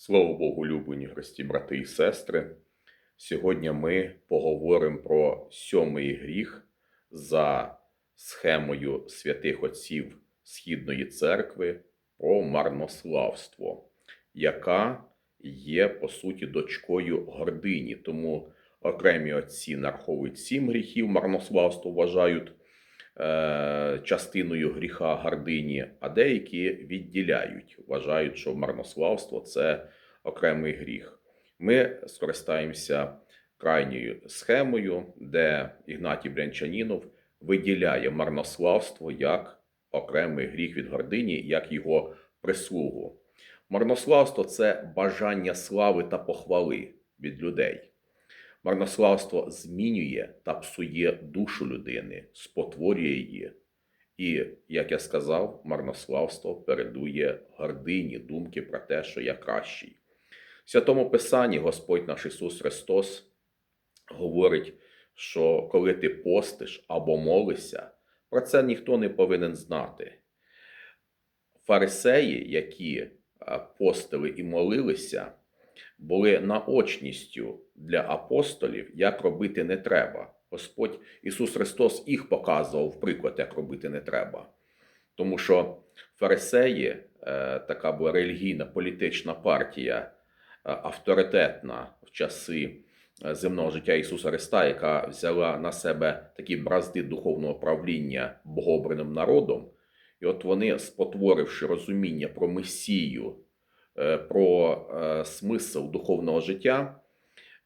Слава Богу, улюблені гості, брати і сестри. Сьогодні ми поговоримо про сьомий гріх за схемою святих отців Східної церкви про марнославство, яка є по суті дочкою гордині. Тому окремі отці нараховують сім гріхів, марнославство вважають частиною гріха гордині, а деякі відділяють, вважають, що марнославство це окремий гріх. Ми скористаємося крайньою схемою, де Ігнатій Брянчанінов виділяє марнославство як окремий гріх від гордині, як його прислугу. Марнославство це бажання слави та похвали від людей. Марнославство змінює та псує душу людини, спотворює її. І, як я сказав, марнославство передує гордині думки про те, що я кращий. В Святому Писанні Господь наш Ісус Христос говорить, що коли ти постиш або молишся, про це ніхто не повинен знати. Фарисеї, які постили і молилися, були наочністю для апостолів, як робити не треба. Господь Ісус Христос їх показував приклад, як робити не треба. Тому що фарисеї, е, така була релігійна політична партія, е, авторитетна в часи е, земного життя Ісуса Христа, яка взяла на себе такі бразди духовного правління богобраним народом. І от вони, спотворивши розуміння про Месію, про е, смисл духовного життя,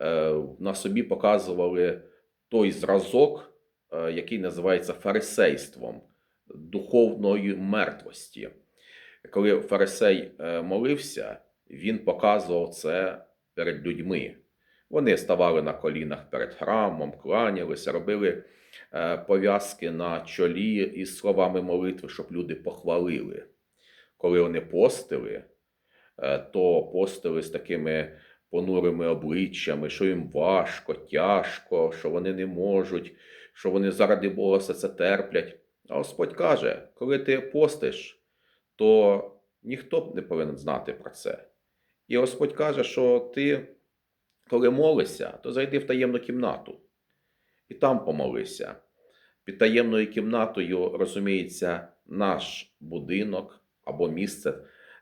е, на собі показували той зразок, е, який називається фарисейством духовної мертвості. Коли фарисей е, молився, він показував це перед людьми. Вони ставали на колінах перед храмом, кланялися, робили е, пов'язки на чолі із словами молитви, щоб люди похвалили. Коли вони постили, е, то постили з такими понурими обличчями, що їм важко, тяжко, що вони не можуть, що вони заради Бога все це терплять. А Господь каже, коли ти постиш, то ніхто не повинен знати про це. І Господь каже, що ти, коли молишся, то зайди в таємну кімнату і там помолися. Під таємною кімнатою розуміється наш будинок або місце,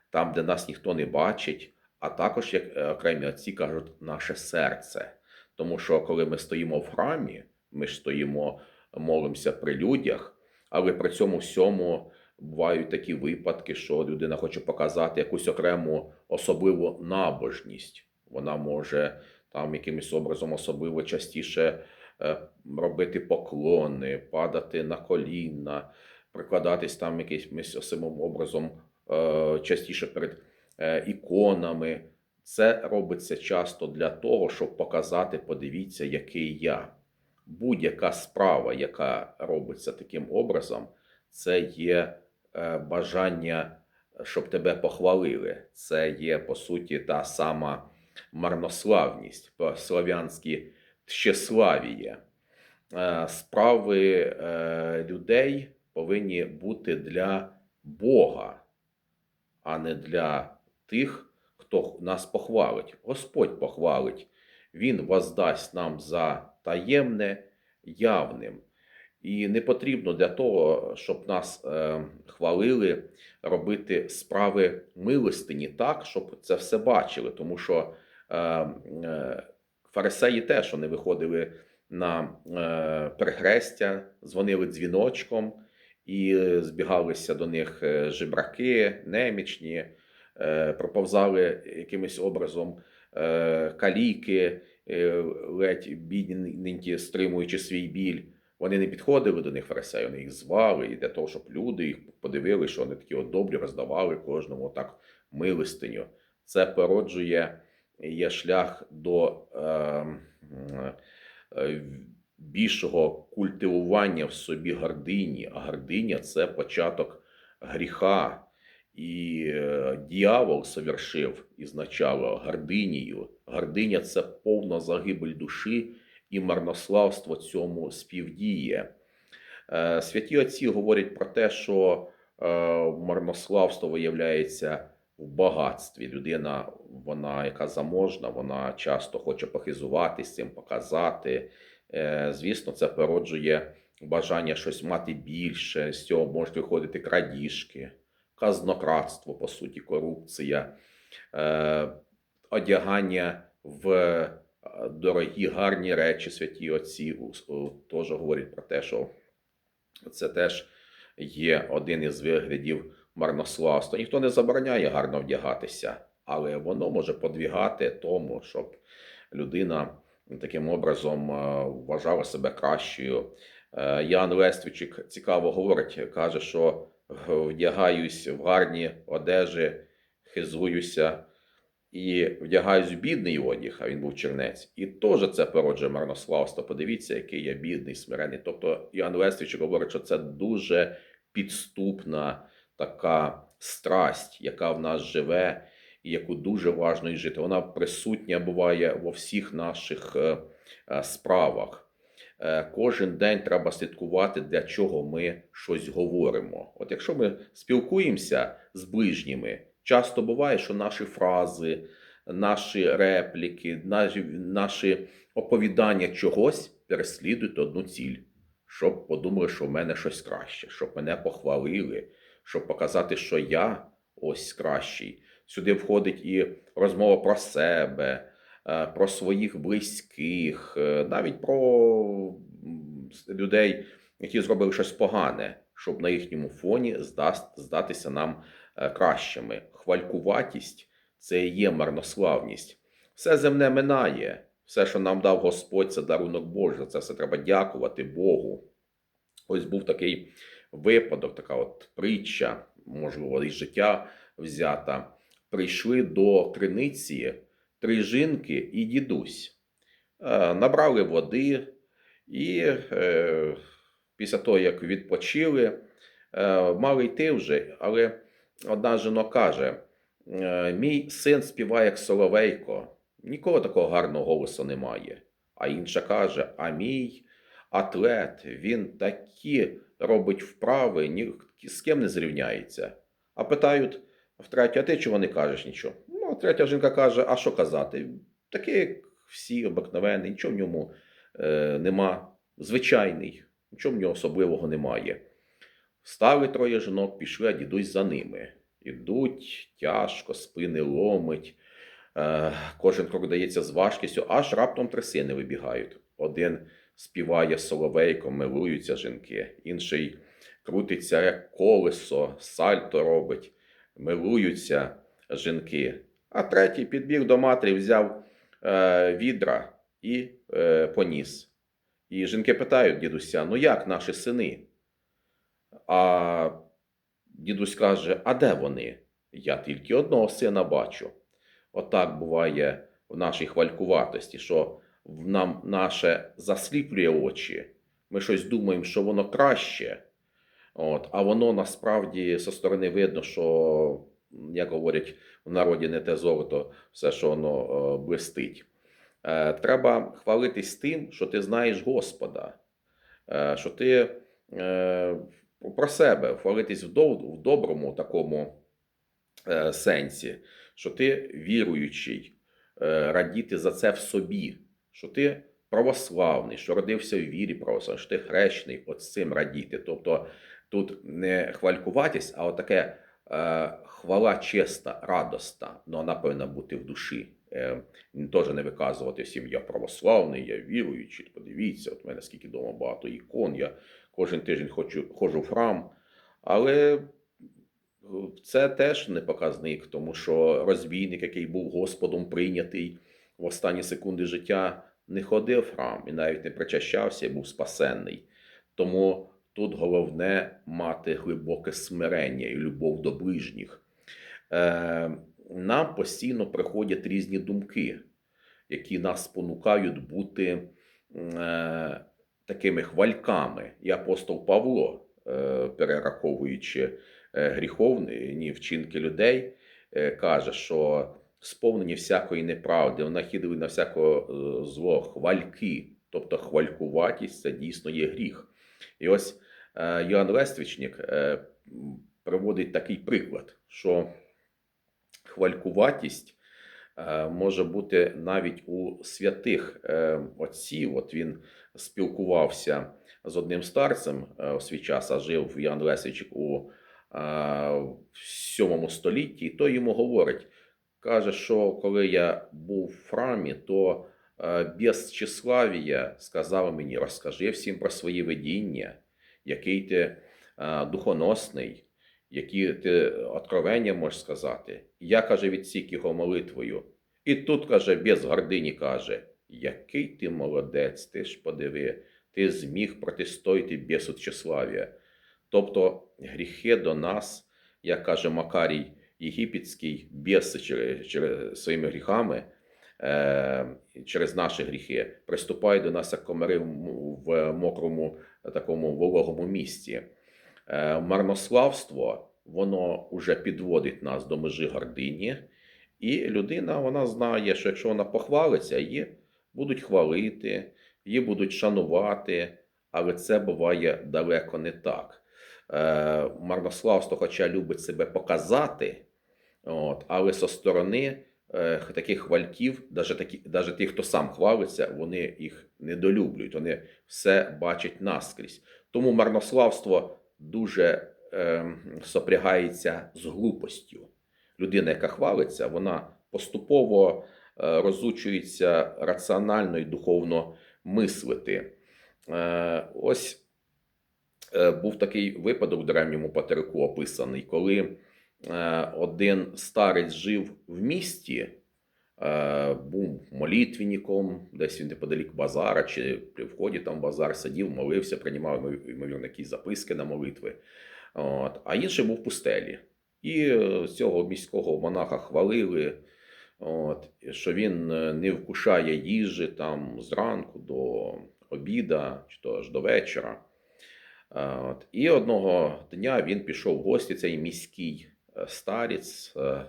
там, де нас ніхто не бачить, а також, як е, окремі отці кажуть, наше серце. Тому що коли ми стоїмо в храмі, ми ж стоїмо, молимося при людях, але при цьому всьому бувають такі випадки, що людина хоче показати якусь окрему особливу набожність. Вона може там якимось образом особливо частіше е, робити поклони, падати на коліна, прикладатись там якимось особливим образом частіше перед е, іконами. Це робиться часто для того, щоб показати, подивіться, який я. Будь-яка справа, яка робиться таким образом, це є е, бажання, щоб тебе похвалили. Це є, по суті, та сама марнославність, по-слов'янськи тщеславіє. Е, Справи е, людей повинні бути для Бога, а не для тих, хто нас похвалить. Господь похвалить. Він воздасть нам за таємне явним. І не потрібно для того, щоб нас е, хвалили, робити справи милостині так, щоб це все бачили. Тому що е, е, фарисеї теж вони виходили на е, перехрестя, дзвонили дзвіночком і збігалися до них е, жебраки, немічні, е, проповзали якимось образом е, каліки, е, ледь бідненькі, стримуючи свій біль. Вони не підходили до них фарисеї, вони їх звали і для того, щоб люди їх подивилися, що вони такі от добрі, роздавали кожному так милостиню. Це породжує є шлях до е, е, більшого культивування в собі гордині, а гординя це початок гріха. І е, дьявол совершив ізначало гординію. Гординя це повна загибель душі, і марнославство цьому співдіє. Е, Святі отці говорять про те, що е, марнославство виявляється в багатстві. Людина, вона яка заможна, вона часто хоче похизуватись цим, показати. Е, Звісно, це породжує бажання щось мати більше. З цього можуть виходити крадіжки, казнократство, по суті, корупція, е, одягання в е, дорогі, гарні речі, святі отці теж говорять про те, що це теж є один із виглядів марнославства. Ніхто не забороняє гарно вдягатися, але воно може подвігати тому, щоб людина таким образом е, вважала себе кращою. Е, Ян Лествічик цікаво говорить, каже, що вдягаюсь в гарні одежі, хизуюся і вдягаюсь в бідний одяг, а він був чернець. І теж це породжує марнославство. Подивіться, який я бідний, смирений. Тобто Іоанн Лествічик говорить, що це дуже підступна така страсть, яка в нас живе, яку дуже важно і жити. Вона присутня буває во всіх наших е, е, справах. Е, Кожен день треба слідкувати, для чого ми щось говоримо. От якщо ми спілкуємося з ближніми, часто буває, що наші фрази, наші репліки, наші, наші оповідання чогось переслідують одну ціль, щоб подумали, що в мене щось краще, щоб мене похвалили, щоб показати, що я ось кращий. Сюди входить і розмова про себе, е, про своїх близьких, е, навіть про людей, які зробили щось погане, щоб на їхньому фоні здатися нам е, кращими. Хвалькуватість це є марнославність. Все земне минає, все, що нам дав Господь, це дарунок Божий. Це все треба дякувати Богу. Ось був такий випадок, така от притча, можливо, із життя взята. Прийшли до криниці три жінки і дідусь. Е, Набрали води, і е, після того, як відпочили, е, мали йти вже, але одна жінка каже: «Е, Мій син співає як соловейко, нікого такого гарного голосу немає. А інша каже: А мій атлет, він такі робить вправи, ні з ким не зрівняється. А питають втретє, а ти чого не кажеш нічого? Ну, третя жінка каже: А що казати? Такий, як всі, обикновений, нічого в ньому е, нема. Звичайний, нічого в нього особливого немає. Стали троє жінок, пішли, а дідусь за ними. Ідуть тяжко, спини ломить. Е, кожен крок дається з важкістю, аж раптом три сини вибігають. Один співає соловейком, милуються жінки, інший крутиться як колесо, сальто робить, милуються жінки. А третій підбіг до матері, взяв е, відра і е, поніс. І жінки питають дідуся: ну як наші сини? А дідусь каже: А де вони? Я тільки одного сина бачу. Отак буває в нашій хвалькуватості, що нам наше засліплює очі. Ми щось думаємо, що воно краще. От, а воно насправді зі сторони видно, що, як говорять в народі, не те золото, все, що воно е, блистить. Е, треба хвалитись тим, що ти знаєш Господа, е, що ти про себе хвалитись в, доброму такому сенсі, що ти віруючий, радіти за це в собі, що ти православний, що родився в вірі православний, що ти хрещений, от з цим радіти. Тобто тут не хвалькуватись, а отаке е, хвала чесна, радосна, але вона повинна бути в душі. Е, теж не виказувати всім, я православний, я віруючий. Подивіться, от в мене скільки вдома багато ікон, я кожен тиждень хочу, ходжу в храм. Але це теж не показник, тому що розбійник, який був Господом прийнятий в останні секунди життя, не ходив в храм і навіть не причащався і був спасенний. Тому тут головне мати глибоке смирення і любов до ближніх. Е, нам постійно приходять різні думки, які нас спонукають бути е, такими хвальками. І апостол Павло, е, перераховуючи гріховні вчинки людей, каже, що сповнені всякої неправди, нахідили на всякого зло хвальки, тобто хвалькуватість це дійсно є гріх. І ось Йоанн Лествічник е, м, приводить такий приклад, що хвалькуватість е, може бути навіть у святих е, отців. От він спілкувався з одним старцем е, у свій час, а жив Ян Лесичик у е, 7 столітті, і той йому говорить, каже, що коли я був в храмі, то е, без тщеславія сказав мені, розкажи всім про свої видіння, який ти е, духоносний, які ти откровення можеш сказати. Я, каже, відсік його молитвою. І тут, каже, без гордині каже, який ти молодець, ти ж подиви, ти зміг протистояти бісу тщеславія. Тобто гріхи до нас, як каже Макарій Єгипетський, біси через, через своїми гріхами, через наші гріхи, приступають до нас як комари в, мокрому такому вологому місці. Е, марнославство, воно вже підводить нас до межі гордині, і людина вона знає, що якщо вона похвалиться, її будуть хвалити, її будуть шанувати, але це буває далеко не так. Е, марнославство, хоча любить себе показати, от, але со сторони е, таких хвальків, навіть, такі, навіть ті, хто сам хвалиться, вони їх недолюблюють, вони все бачать наскрізь. Тому марнославство дуже е, сопрягається з глупостю. Людина, яка хвалиться, вона поступово е, розучується раціонально і духовно мислити. Е, ось е, був такий випадок в древньому патерику описаний, коли е, один старець жив в місті, е, був молитвенником, десь він неподалік базара, чи при вході там базар сидів, молився, приймав ймовірно якісь записки на молитви. От. А інший був в пустелі. І е, цього міського монаха хвалили, от, що він е, не вкушає їжі там зранку до обіда, чи то аж до вечора. Е, От. І одного дня він пішов в гості, цей міський е, старець, е,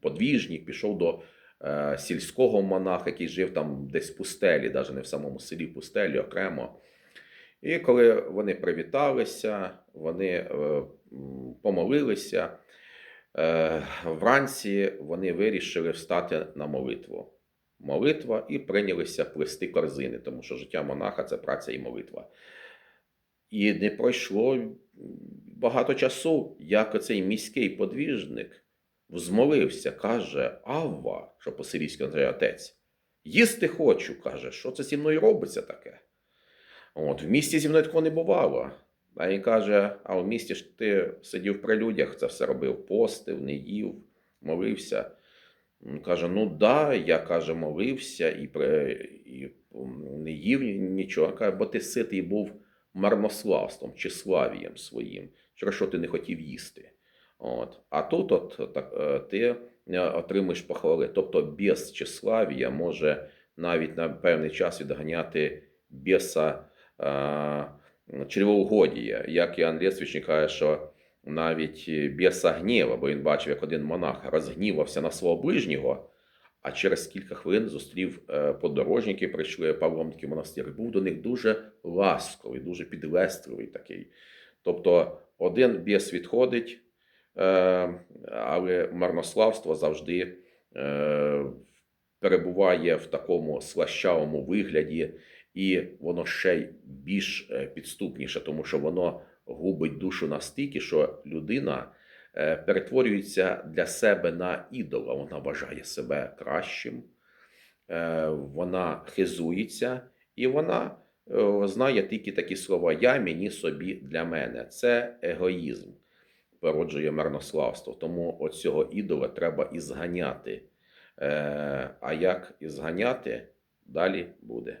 подвіжник, пішов до е, сільського монаха, який жив там десь в пустелі, навіть не в самому селі, в пустелі окремо. І коли вони привіталися, вони помолилися, вранці вони вирішили встати на молитву. Молитва і прийнялися плести корзини, тому що життя монаха це праця і молитва. І не пройшло багато часу, як оцей міський подвіжник взмолився, каже: Авва, що по-сирійськи означає отець, їсти хочу, каже, що це зі мною робиться таке? От, в місті зі мною такого не бувало. А він каже: а в місті ж ти сидів при людях, це все робив, постив, не їв, молився. Він каже: ну да, я каже, молився і, при, і не їв нічого. Каже, бо ти ситий був марнославством чи славієм своїм, через що ти не хотів їсти. От. А тут от, так, е, ти е, отримаєш похвали. Тобто біс чи славія може навіть на певний час відганяти біса е, чревоугодія. Як Іоанн Лєсвічник каже, що навіть біса гніва, бо він бачив, як один монах розгнівався на свого ближнього, а через кілька хвилин зустрів подорожники, прийшли Павломський монастир, був до них дуже ласковий, дуже підлестливий такий. Тобто один біс відходить, е, але марнославство завжди е, перебуває в такому слащавому вигляді, і воно ще більш е, підступніше, тому що воно губить душу настільки, що людина перетворюється для себе на ідола. Вона вважає себе кращим, вона хизується, і вона знає тільки такі слова: Я, мені, собі, для мене. Це егоїзм, породжує марнославство. Тому от цього ідола треба ізганяти. Е, А як ізганяти, далі буде.